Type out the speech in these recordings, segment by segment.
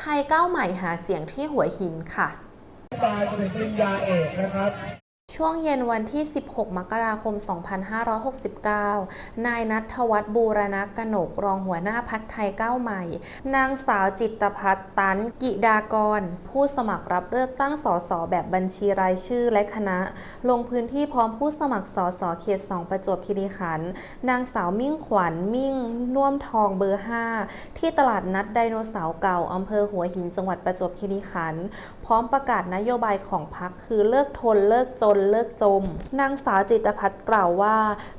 ไทยก้าวใหม่หาเสียงที่หัวหินค่ะตายจนปริญญาเอกนะครับ ช่วงเย็นวันที่ 16 มกราคม 2569 นายนัทวัฒน์บูรณกนกรองหัวหน้าพักไทยก้าวใหม่ นางสาวจิตพัฒน์ตันกิดากร ผู้สมัครรับเลือกตั้งสสแบบบัญชีรายชื่อและคณะ ลงพื้นที่พร้อมผู้สมัครสสเขต 2 ประจวบคีรีขันธ์ นางสาวมิ่งขวัญมิ่งน่วมทองเบอร์ 5 ที่ตลาดนัดไดโนเสาร์เก่าอำเภอหัวหินจังหวัดประจวบคีรีขันธ์ พร้อมประกาศนโยบายของพรรคคือเลิกทนเลิกจนเลิกจม นางสาวจิตพัฒน์กล่าวว่า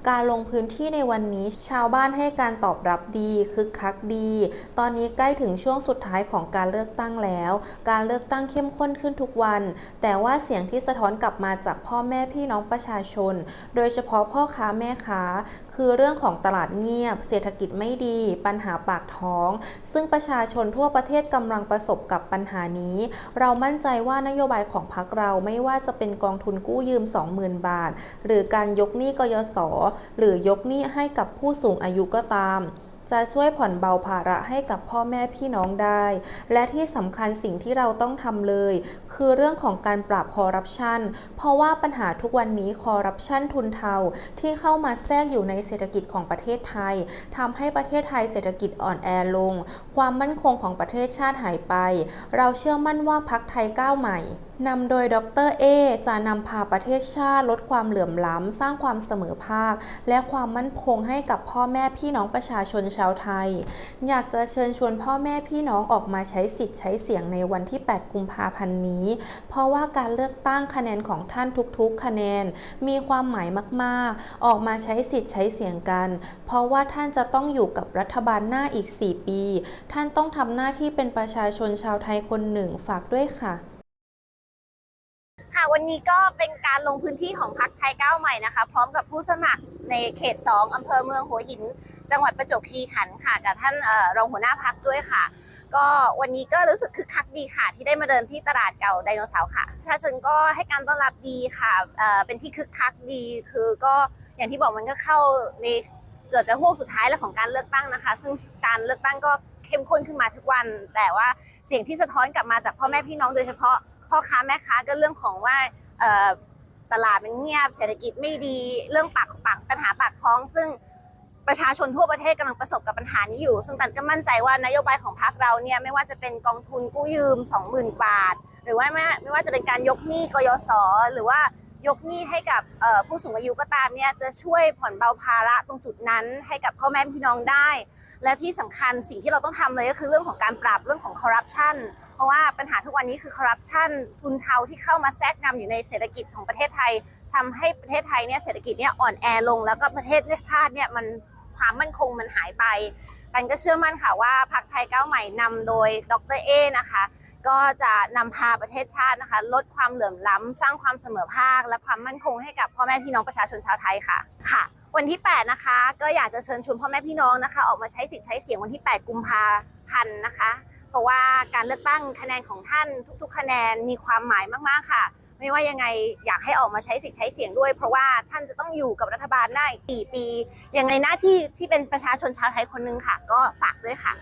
การลงพื้นที่ในวันนี้ชาวบ้านให้การตอบรับดีคึกคักดี ตอนนี้ใกล้ถึงช่วงสุดท้ายของการเลือกตั้งแล้ว การเลือกตั้งเข้มข้นขึ้นทุกวัน แต่ว่าเสียงที่สะท้อนกลับมาจากพ่อแม่พี่น้องประชาชน โดยเฉพาะพ่อค้าแม่ค้า คือเรื่องของตลาดเงียบ เศรษฐกิจไม่ดี ปัญหาปากท้อง ซึ่งประชาชนทั่วประเทศกำลังประสบกับปัญหานี้ เรามั่นใจว่านโยบายของพรรคเราไม่ว่าจะเป็นกองทุนกู้ยืมม 20,000 บาท หรือการยกหนี้กยศหรือยกหนี้ให้กับผู้สูงอายุก็ตาม จะช่วยผ่อนเบาภาระให้กับพ่อแม่พี่น้องได้ และที่สำคัญสิ่งที่เราต้องทำเลย คือเรื่องของการปราบคอร์รัปชันเพราะว่าปัญหาทุกวันนี้คอร์รัปชันทุนเทาที่เข้ามาแทรกอยู่ในเศรษฐกิจของประเทศไทยทำให้ประเทศไทยเศรษฐกิจอ่อนแอลง ความมั่นคงของประเทศชาติหายไป เราเชื่อมั่นว่าพักไทยก้าวใหม่ นำโดยดรเอจะนำพาประเทศชาติลดความเหลื่อมล้ำ สร้างความเสมอภาค และความมั่นคงให้กับพ่อแม่พี่น้องประชาชนชาวไทย อยากจะเชิญชวนพ่อแม่พี่น้องออกมาใช้สิทธิ์ใช้เสียงในวันที่ 8 กุมภาพันธ์นี้ เพราะว่าการเลือกตั้งคะแนนของท่านทุกๆ คะแนน มีความหมายมากๆ ออกมาใช้สิทธิ์ใช้เสียงกัน เพราะว่าท่านจะต้องอยู่กับรัฐบาลหน้าอีก 4 ปี ท่านต้องทำหน้าที่เป็นประชาชนชาวไทยคนหนึ่งฝากด้วยค่ะ ค่ะ วันนี้ก็เป็นการลงพื้นที่ของพรรคไทยก้าวใหม่นะคะ พร้อมกับผู้สมัครในเขต 2อำเภอเมืองหัวหิน จังหวัดประจวบคีรีขันธ์ค่ะ กับท่านออรองหัวหน้าพักด้วยค่ะ ก็วันนี้ก็รู้สึกคึกคักดีค่ะ ที่ได้มาเดินที่ตลาดเก่าไดโนเสาร์ค่ะประชาชนก็ให้การต้อนรับดีค่ะเเป็นที่คึกคักดีคือก็อย่างที่บอกมันก็เข้าในเกือบจะห่วงสุดท้ายแล้วของการเลือกตั้งนะคะ ซึ่งการเลือกตั้งก็เข้มข้นขึ้นมาทุกวัน แต่ว่าเสียงที่สะท้อนกลับมาจากพ่อแม่พี่น้องโดยเฉพาะ พ่อค้าแม่ค้าก็เรื่องของว่าตลาดมันเงียบเศรษฐกิจไม่ดีเรื่องปากปากปัญหาปากท้อง ซึ่งประชาชนทั่วประเทศกำลังประสบกับปัญหานี้อยู่ ซึ่งตันก็มั่นใจว่านโยบายของพรรคเราเนี่ยไม่ว่าจะเป็นกองทุนกู้ยืม 20,000 บาท หรือว่าไม่ไม่ว่าจะเป็นการยกหนี้กยศหรือว่ายกหนี้ให้กับผู้สูงอายุก็ตามเนี่ยจะช่วยผ่อนเบาภาระตรงจุดนั้น ให้กับพ่อแม่พี่น้องได้ และที่สำคัญสิ่งที่เราต้องทำเลยก็คือเรื่องของการปราบเรื่องของคอร์รัปชัน ราะว่าปัญหาทุกวันนี้คือคอร์รัปชันทุนเทาที่เข้ามาแทรกนำอยู่ในเศรษฐกิจของประเทศไทยทำให้ประเทศไทยเนี่ยเศรษฐกิจเนี่ยอ่อนแอลง แล้วก็ประเทศชาติเนี่ยมันความมั่นคงมันหายไปตันก็เชื่อมั่นค่ะว่าพรรคไทยก้าวใหม่นำโดยดรเอนะคะ ก็จะนำพาประเทศชาตินะคะ ลดความเหลื่อมล้ำสร้างความเสมอภาค และความมั่นคงให้กับพ่อแม่พี่น้องประชาชนชาวไทยค่ะค่ะ วันที่ 8 นะคะ ก็อยากจะเชิญชวนพ่อแม่พี่น้องนะคะ ออกมาใช้สิทธิ์ใช้เสียงวันที่ 8 กุมภาพันธ์นะคะ เพราะว่าการเลือกตั้งคะแนนของท่านทุก ๆ คะแนนมีความหมายมากๆค่ะ ไม่ว่ายังไงอยากให้ออกมาใช้สิทธิ์ใช้เสียงด้วย เพราะว่าท่านจะต้องอยู่กับรัฐบาลได้อีกกี่ปี ยังไงหน้าที่ที่เป็นประชาชนชาวไทยคนหนึงค่ะ ก็ฝากด้วยค่ะ